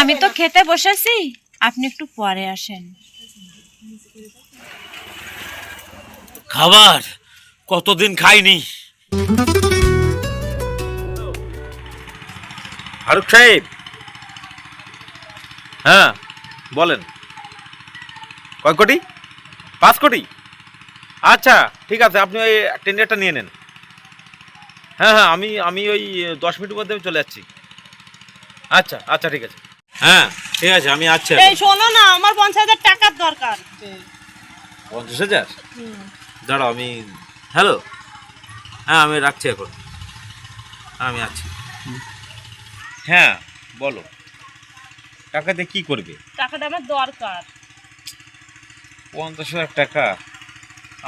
আমি তো খেতে বসেছি। আপনি একটু পরে আসেন। খাবার কতদিন খাইনি? ফারুক সাহেব। হ্যাঁ বলেন। কয় কোটি? পাঁচ কোটি? আচ্ছা ঠিক আছে আপনি ওই টেন্ডারটা নিয়ে নেন। হ্যাঁ হ্যাঁ আমি আমি ওই দশ মিনিটের মধ্যে চলে যাচ্ছি। আচ্ছা আচ্ছা ঠিক আছে। হ্যাঁ ঠিক আছে আমি আচ্ছা এই শোনো না আমার পঞ্চাশ হাজার টাকার দরকার। পঞ্চাশ হাজার? দাঁড়াও আমি হ্যালো? হ্যাঁ আমি রাখছি এখন। আমি আছি হ্যাঁ বলো। টাকা দিয়ে কী করবে? টাকাটা আমার দরকার। পঞ্চাশ হাজার টাকা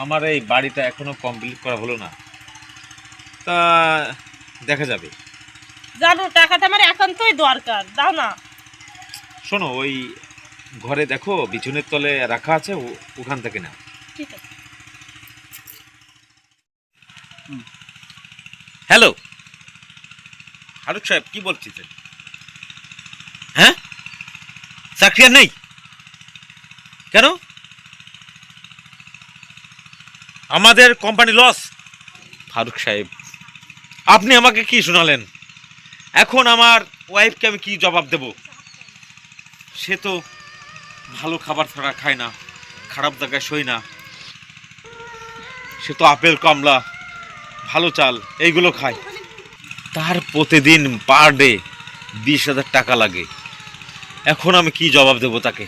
আমার এই বাড়িটা এখনও কমপ্লিট করা হলো না। তা দেখা যাবে। জানো টাকাটা আমার একান্তই দরকার দাও না। শোনো ওই ঘরে দেখো বিছুনের তলে রাখা আছে ও- ওখান থেকে না ঠিক আছে। হ্যালো। ফারুক সাহেব কি বলছিলেন? হ্যাঁ? চাকরি আর নেই? কেন? আমাদের কোম্পানি লস ফারুক সাহেব আপনি আমাকে কি শোনালেন? এখন আমার ওয়াইফকে আমি কি জবাব দেব? সে তো ভালো খাবার ছাড়া খায় না, খারাপ জায়গায় শোয় না। সে তো আপেল, কমলা, ভালো চাল, এইগুলো খায়। তার প্রতিদিন পার ডে বিশ হাজার টাকা লাগে। এখন আমি কি জবাব দেবো তাকে?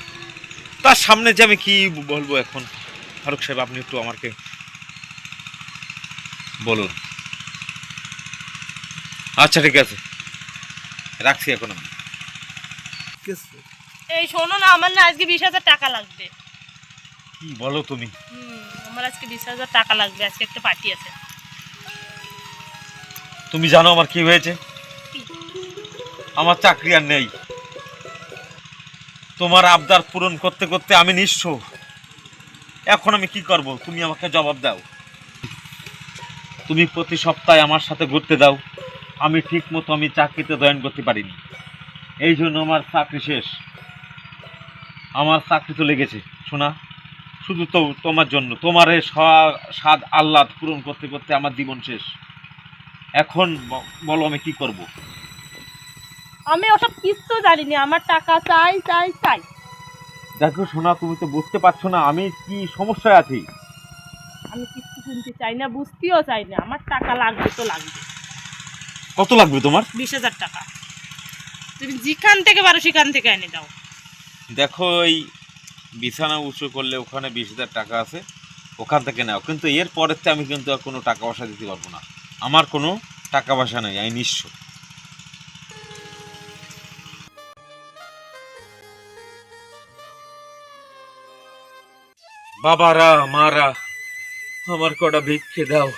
তার সামনে যে আমি কি বলব এখন? ফারুক সাহেব, আপনি একটু আমাকে বলুন। আচ্ছা ঠিক আছে। রাখছি এখন আমি। এই শোনো না আমার না আজকে বিশ হাজার টাকা লাগবে। কি বলো তুমি? হুম, আমার আজকে বিশ হাজার টাকা লাগবে আজকে একটা পার্টি আছে। তুমি জানো আমার কি হয়েছে? আমার চাকরি আর নেই। তোমার আবদার পূরণ করতে করতে আমি নিঃস্ব এখন আমি কি করব? তুমি আমাকে জবাব দাও। তুমি প্রতি সপ্তাহে আমার সাথে ঘুরতে দাও। আমি ঠিক মতো আমি চাকরিতে জয়েন করতে পারিনি। এই জন্য আমার চাকরি শেষ। আমার চাকরি তো লেগেছে শোনা শুধু তো তোমার জন্য। তোমার স্বা- স্বাদ আহ্লাদ পূরণ করতে করতে আমার জীবন শেষ। এখন বলো আমি কি করব? আমি ওসব কিচ্ছু জানি না আমার টাকা চাই চাই চাই। দেখো শোনা তুমি তো বুঝতে পারছ না আমি কি সমস্যায় আছি। আমি কিচ্ছু শুনতে চাই না বুঝতেও চাই না। আমার টাকা লাগবে তো লাগবে। কত লাগবে তোমার? বিশ হাজার টাকা। তুমি যেখান থেকে পারো সেখান থেকে এনে দাও। দেখো এই বিছানা উঁচু করলে ওখানে বিশ হাজার টাকা আছে ওখান থেকে নাও। কিন্তু এর পরের থেকে আমি কিন্তু আর কোনো টাকা পয়সা দিতে পারব না। আমার কোনো টাকা পয়সা নেই আমি নিঃস্ব। বাবারা মারা আমার কটা ভিক্ষে দাও।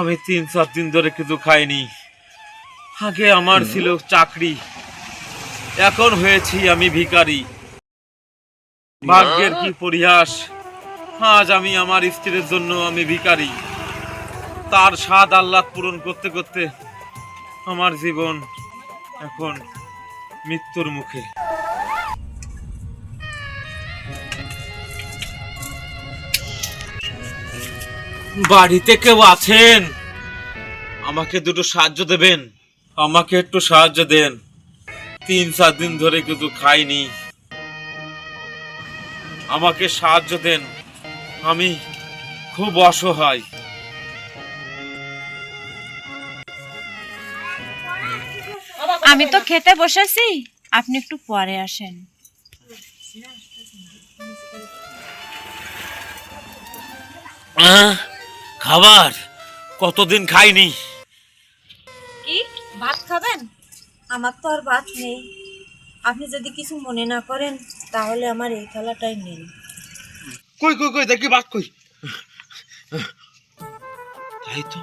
আমি তিন চার দিন ধরে কিছু খাইনি। আগে আমার ছিল চাকরি। এখন হয়েছি আমি ভিখারি। ভাগ্যের কি পরিহাস? আজ আমি আমার স্ত্রীর জন্য আমি ভিখারি। তার স্বাদ আহ্লাদ পূরণ করতে করতে আমার জীবন এখন মৃত্যুর মুখে। বাড়িতে কেউ আছেন? আমাকে দুটো সাহায্য দেবেন? আমাকে একটু সাহায্য দেন। তিন চার দিন ধরে কিন্তু খাইনি। আমাকে সাহায্য দেন। আমি খুব অসহায়। আমি তো খেতে বসেছি। আপনি একটু পরে আসেন। আহ, খাবার? কতদিন খাইনি? কি? ভাত খাবেন? আমার তো আর ভাত নেই। আপনি যদি কিছু মনে না করেন তাহলে আমার এই থালাটাই নেই কই কই কই দেখি ভাত কই। তাই তো।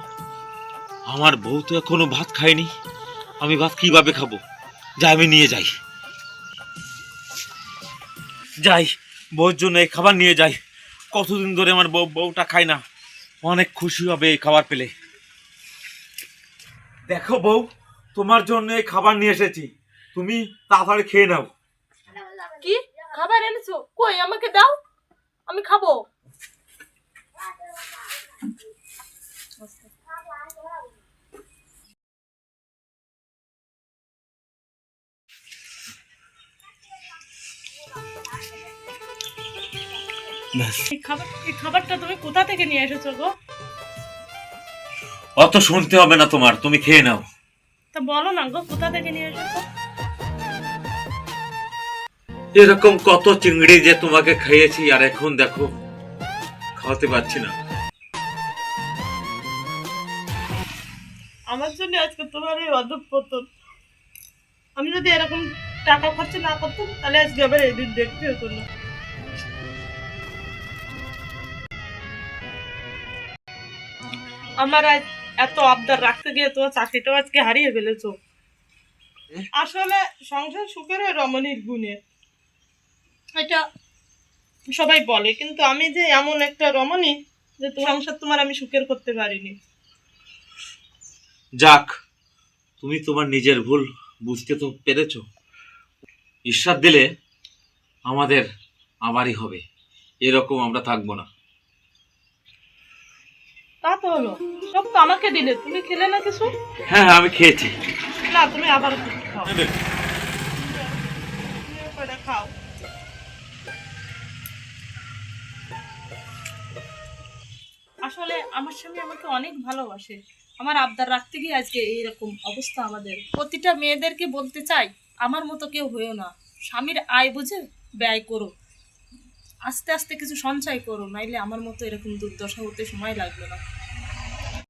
আমার বউ তো এখনও ভাত খায়নি। আমি ভাত কীভাবে খাব? যা আমি নিয়ে যাই। যাই বউর জন্য এই খাবার নিয়ে যাই। কতদিন ধরে আমার বউ বউটা খায় না। অনেক খুশি হবে এই খাবার পেলে। দেখো বউ তোমার জন্য এই খাবার নিয়ে এসেছি। তুমি তাড়াতাড়ি খেয়ে নাও। কি? খাবার এনেছো? কই আমাকে দাও। আমি খাব। এই খাবার এই খাবারটা তুমি কোথা থেকে নিয়ে এসেছ গো? অত শুনতে হবে না তোমার তুমি খেয়ে নাও। তা বলো না গো কোথা থেকে নিয়ে এসেছ? এরকম কত চিংড়ি যে তোমাকে খাইয়েছি আর এখন দেখো খাওয়াতে পারছি না। আমার জন্য আজকে তোমার এই অধপতন আমি যদি এরকম টাকা খরচ না করতাম তাহলে আজকে আবার এই দিন দেখতে হতো না। আমার আজ এত আবদার রাখতে গিয়ে তোমার চাকরিটাও আজকে হারিয়ে ফেলেছো। আসলে সংসার সুখের ওই রমণীর গুণে। এটা সবাই বলে কিন্তু আমি যে এমন একটা রমণী যে সংসার তোমার আমি সুখের করতে পারিনি। যাক তুমি তোমার নিজের ভুল বুঝতে তো পেরেছ। ঈশ্বর দিলে আমাদের আবারই হবে এরকম আমরা থাকব না। তা তো হলো। সব তো আমাকে দিলে। তুমি খেলে না কিছু? হ্যাঁ হ্যাঁ আমি খেয়েছি। না তুমি আবার খাও খাও। আসলে আমার স্বামী আমাকে অনেক ভালোবাসে। আমার আবদার রাখতে গিয়ে আজকে এইরকম অবস্থা আমাদের। প্রতিটা মেয়েদেরকে বলতে চাই আমার মতো কেউ হয়েও না। স্বামীর আয় বুঝে ব্যয় করো। আস্তে আস্তে কিছু সঞ্চয় করো নাইলে আমার মতো এরকম দুর্দশা হতে সময় লাগল না।